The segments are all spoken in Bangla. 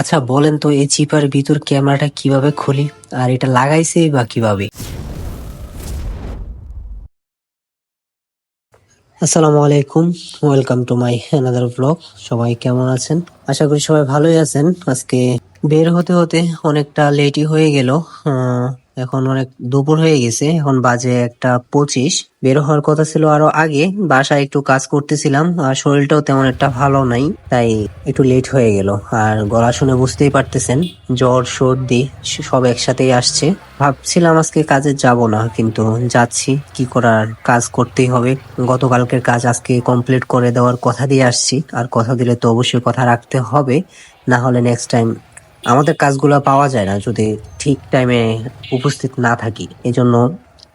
আচ্ছা বলেন তো এই চিপার ভিতর ক্যামেরাটা কীভাবে খুলি? আর এটা লাগাইছে বা কীভাবে? আসসালামু আলাইকুম, welcome to my another blog. সবাই কেমন আছেন? আশা করি সবাই ভালোই আছেন। আজকে বের হতে হতে অনেকটা লেটই হয়ে গেল। এখন অনেক দুপুর হয়ে গেছে, এখন বাজে একটা পঁচিশ। বের হওয়ার কথা ছিল আরও আগে, বাসায় একটু কাজ করতেছিলাম, আর শরীরটাও তেমন একটা ভালো নাই, তাই একটু লেট হয়ে গেল। আর গলা শুনে বুঝতেই পারতেছেন, জ্বর, সর্দি সব একসাথেই আসছে। ভাবছিলাম আজকে কাজে যাব না, কিন্তু যাচ্ছি, কি করার কাজ করতেই হবে। গতকালকের কাজ আজকে কমপ্লিট করে দেওয়ার কথা দিয়ে আসছি, আর কথা দিলে তো অবশ্যই কথা রাখতে হবে, না হলে নেক্সট টাইম আমাদের কাজগুলো পাওয়া যায় না যদি ঠিক টাইমে উপস্থিত না থাকি। এজন্য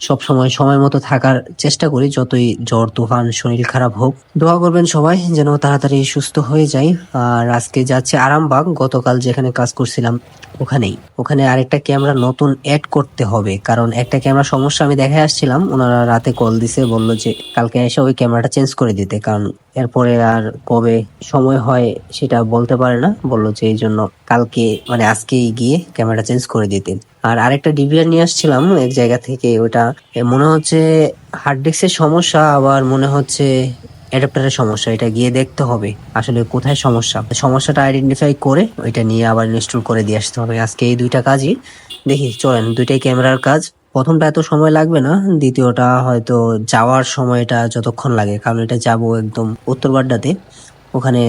সব সময় সময় মতো থাকার চেষ্টা করি, যতই জ্বর, তুফান, শরীর খারাপ হোক। দোয়া করবেন সবাই, যেন তাড়াতাড়ি সুস্থ হয়ে যায়। আর আজকে যাচ্ছে আরামবাগ, গতকাল যেখানে কাজ করছিলাম ওখানেই। ওখানে আরেকটা ক্যামেরা নতুন অ্যাড করতে হবে, কারণ একটা ক্যামেরা সমস্যা আমি দেখে আসছিলাম। ওনারা রাতে কল দিছে, বলল যে কালকে এসে ওই ক্যামেরাটা চেঞ্জ করে দিতে, কারণ এরপরে আর কবে সময় হয় সেটা বলতে পারে না। বলল যে এই জন্য কালকে মানে আজকেই গিয়ে ক্যামেরাটা চেঞ্জ করে দিতে আর আরেকটা ডিভিআর নিয়ে আসছিলাম এক জায়গা থেকে, ওটা মনে হচ্ছে হার্ড ডিস্কের সমস্যা, আবার মনে হচ্ছে অ্যাডাপ্টারের সমস্যা, এটা গিয়ে দেখতে হবে আসলে কোথায় সমস্যা। সমস্যাটা আইডেন্টিফাই করে ওইটা নিয়ে আবার ইনস্টল করে দিয়ে আসতে হবে। আজকে এই দুইটা কাজই, দেখি, চলেন, দুইটাই ক্যামেরার কাজ। প্রথমটা এত সময় লাগবে না, দ্বিতীয়টা হয়তো যাওয়ার সময়টা যতক্ষণ লাগে, কারণ এটা যাব একদম উত্তর বাড্ডাতে ওখানে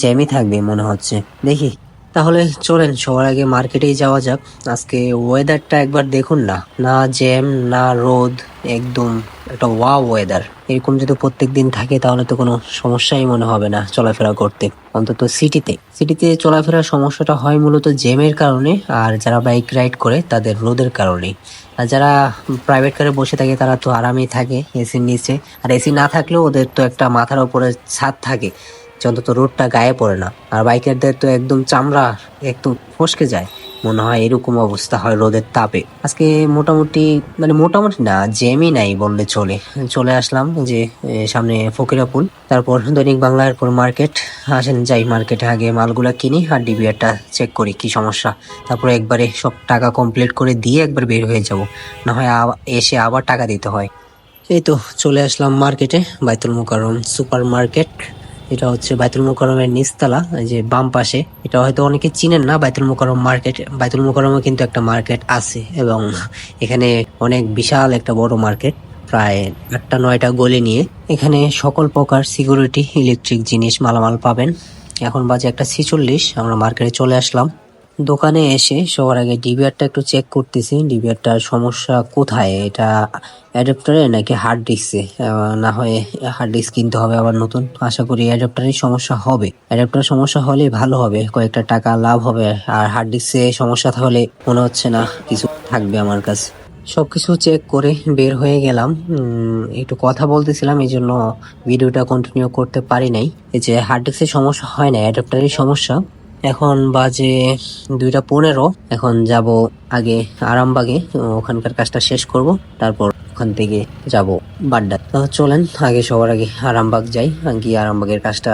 জ্যামই থাকবে মনে হচ্ছে। দেখি তাহলে চলেন, সবার আগে মার্কেটেই যাওয়া যাক। আজকে ওয়েদারটা একবার দেখুন না। না জ্যাম, না রোদ, একদম একটা ওয়া ওয়েদার এরকম যদি প্রত্যেক দিন থাকে, তাহলে তো কোনো সমস্যাই মনে হবে না চলাফেরা করতে। অন্তত সিটিতে সিটিতে চলাফেরার সমস্যাটা হয় মূলত জ্যামের কারণে, আর যারা বাইক রাইড করে, তাদের রোদের কারণে। আর যারা প্রাইভেট কারে বসে থাকে, তারা তো আরামেই থাকে এসির নিচে। আর এসি না থাকলেও ওদের তো একটা মাথার ওপরে ছাদ থাকে। যে অন্তত রোডটা গায়ে পড়ে না। আর বাইকারদের তো একদম চামড়া একদম ফসকে যায়। মনে হয় এরকম অবস্থা হয় রোদের তাপে। আজকে মোটামুটি মানে মোটামুটি না, জ্যামই নাই বললে চলে। চলে আসলাম যে সামনে ফকিরাপুল। তারপর দৈনিক বাংলার পর মার্কেট। আসেন যাই মার্কেটে আগে মালগুলা কিনি আর ডিবিআরটা চেক করি কি সমস্যা। তারপরে একবারে সব টাকা কমপ্লিট করে দিয়ে একবার বের হয়ে যাব। না হয় এসে আবার টাকা দিতে হয়। এই তো চলে আসলাম মার্কেটে, বাইতুল মুকাররম সুপার মার্কেট এটা হচ্ছে বাইতুল মোকারমের নিচতলা যে বাম পাশে। এটা হয়তো অনেকে চিনেন না, বাইতুল মোকারম মার্কেট। বাইতুল মুকাররমে কিন্তু একটা মার্কেট আছে এবং এখানে অনেক বিশাল একটা বড় মার্কেট, প্রায় আটটা, নয়টা গলি নিয়ে। এখানে সকল প্রকার সিকিউরিটি, ইলেকট্রিক জিনিস মালামাল পাবেন। এখন বাজে একটা ছিচল্লিশ, আমরা মার্কেটে চলে আসলাম। দোকানে এসে সবার আগে ডিবিআরটা একটু চেক করতেছি। ডিবিআরটার সমস্যা কোথায়? এটা অ্যাডাপ্টারে নাকি হার্ড ডিস্কে না হয় হার্ড ডিস্ক কিনতে হবে আবার নতুন? আশা করি অ্যাডাপ্টারের সমস্যা হবে। অ্যাডাপ্টার সমস্যা হলে ভালো হবে। কয়েকটা টাকা লাভ হবে। আর হার্ড ডিস্কে সমস্যা তাহলে মনে হচ্ছে না কিছু থাকবে আমার কাছে। সবকিছু চেক করে বের হয়ে গেলাম। একটু কথা বলতেছিলাম, এই জন্য ভিডিওটা কন্টিনিউ করতে পারি নাই। এই যে হার্ড ডিস্কের সমস্যা হয় না অ্যাডাপ্টারের সমস্যা। এখন বাজে দুইটা পনেরো। এখন যাব আগে আরামবাগে ওখানকার কাজটা শেষ করব, তারপর ওখান থেকে যাব বাড্ডা। তো চলেন, আগে সবার আগে আরামবাগ যাই, গিয়ে আরামবাগের কাজটা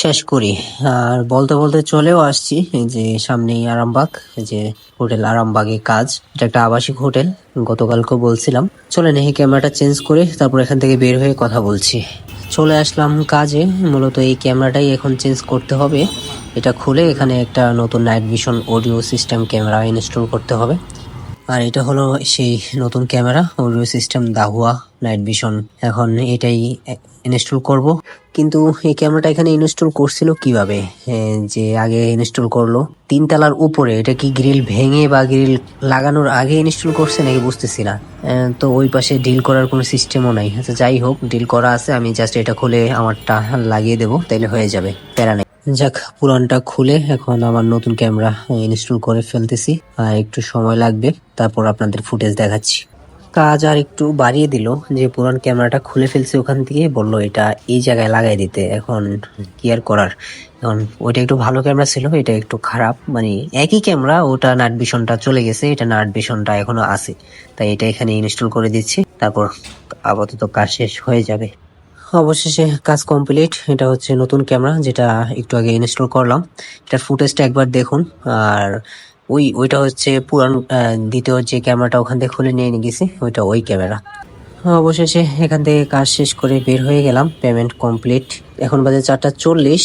শেষ করি। আর বলতে বলতে চলেও আসছি যে সামনেই আরামবাগ যে হোটেল, আরামবাগে কাজ। এটা একটা আবাসিক হোটেল গতকালকে বলছিলাম। চলেন, এই ক্যামেরাটা চেঞ্জ করে তারপর এখান থেকে বের হয়ে কথা বলছি। চলে আসলাম কাজে। মূলত এই ক্যামেরাটাই এখন চেঞ্জ করতে হবে। এটা খুলে এখানে একটা নতুন night vision audio system camera install করতে হবে। আর এটা হলো সেই নতুন camera audio system Dahua night vision এখন এটাই ইনস্টল করব। কিন্তু এই ক্যামেরাটা এখানে ইনস্টল করছিল কীভাবে? যে আগে ইনস্টল করল। তিন তলার উপরে এটা কি গ্রিল ভেঙে বা গ্রিল লাগানোর আগে ইনস্টল করছে নাকি বুঝতেছি না। তো ওই পাশে ডিল করার কোনো সিস্টেমও নাই। আচ্ছা যাই হোক ডিল করা আছে। আমি জাস্ট এটা খুলে আমারটা লাগিয়ে দেবো, তাইলে হয়ে যাবে। প্যারা নেই। যাক, পুরানটা খুলে এখন আমার নতুন ক্যামেরা ইনস্টল করে ফেলতেছি। আর একটু সময় লাগবে, তারপর আপনাদের ফুটেজ দেখাচ্ছি। কাজ আর একটু বাড়িয়ে দিল, যে পুরান ক্যামেরাটা খুলে ফেলছে ওখান থেকে, বলল এটা এই জায়গায় লাগাই দিতে, এখন কি আর করার? এখন ওইটা একটু ভালো ক্যামেরা ছিল, এটা একটু খারাপ মানে একই ক্যামেরা, ওটা নাট ভিশনটা চলে গেছে, এটা নাট ভিশনটা এখনও আছে। তাই এটা এখানে ইনস্টল করে দিচ্ছি, তারপর আপাতত কাজ শেষ হয়ে যাবে। অবশেষে কাজ কমপ্লিট এটা হচ্ছে নতুন ক্যামেরা যেটা একটু আগে ইনস্টল করলাম। এটার ফুটেজটা একবার দেখুন। আর ওই, ওইটা হচ্ছে পুরান দ্বিতীয় যে ক্যামেরাটা ওখান থেকে খুলে নিয়ে গেছি, ওইটা ওই ক্যামেরা অবশেষে এখান থেকে কাজ শেষ করে বের হয়ে গেলাম পেমেন্ট কমপ্লিট এখন বাজে চারটা চল্লিশ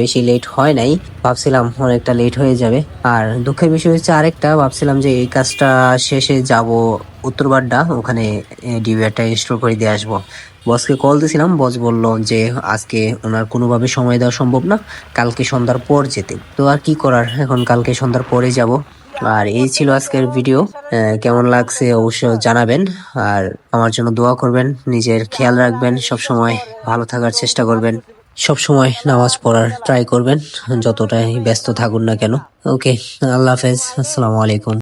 বেশি লেট হয় নাই। ভাবছিলাম অনেকটা লেট হয়ে যাবে। আর দুঃখের বিষয় হচ্ছে আরেকটা, ভাবছিলাম যে এই কাজটা শেষে যাব উত্তরবাড্ডা। ওখানে ডিভিআরটা ইনস্টল করে দিয়ে আসব। বসকে কল দিয়েছিলাম। বস বলল যে, আজকে ওনার কোনোভাবে সময় দেওয়া সম্ভব না, কালকে সন্ধ্যার পর যেতে। তো আর কি করার? এখন কালকে সন্ধ্যার পরে যাব। আর এই ছিল আজকের ভিডিও কেমন লাগছে অবশ্য জানাবেন। আর আমার জন্য দোয়া করবেন, নিজের খেয়াল রাখবেন সব সময় ভালো থাকার চেষ্টা করবেন। সব সময় নামাজ পড়ার ট্রাই করবেন, যতটাই ব্যস্ত থাকুন না কেন। ওকে আল্লাহ হাফেজ, আসসালামু আলাইকুম।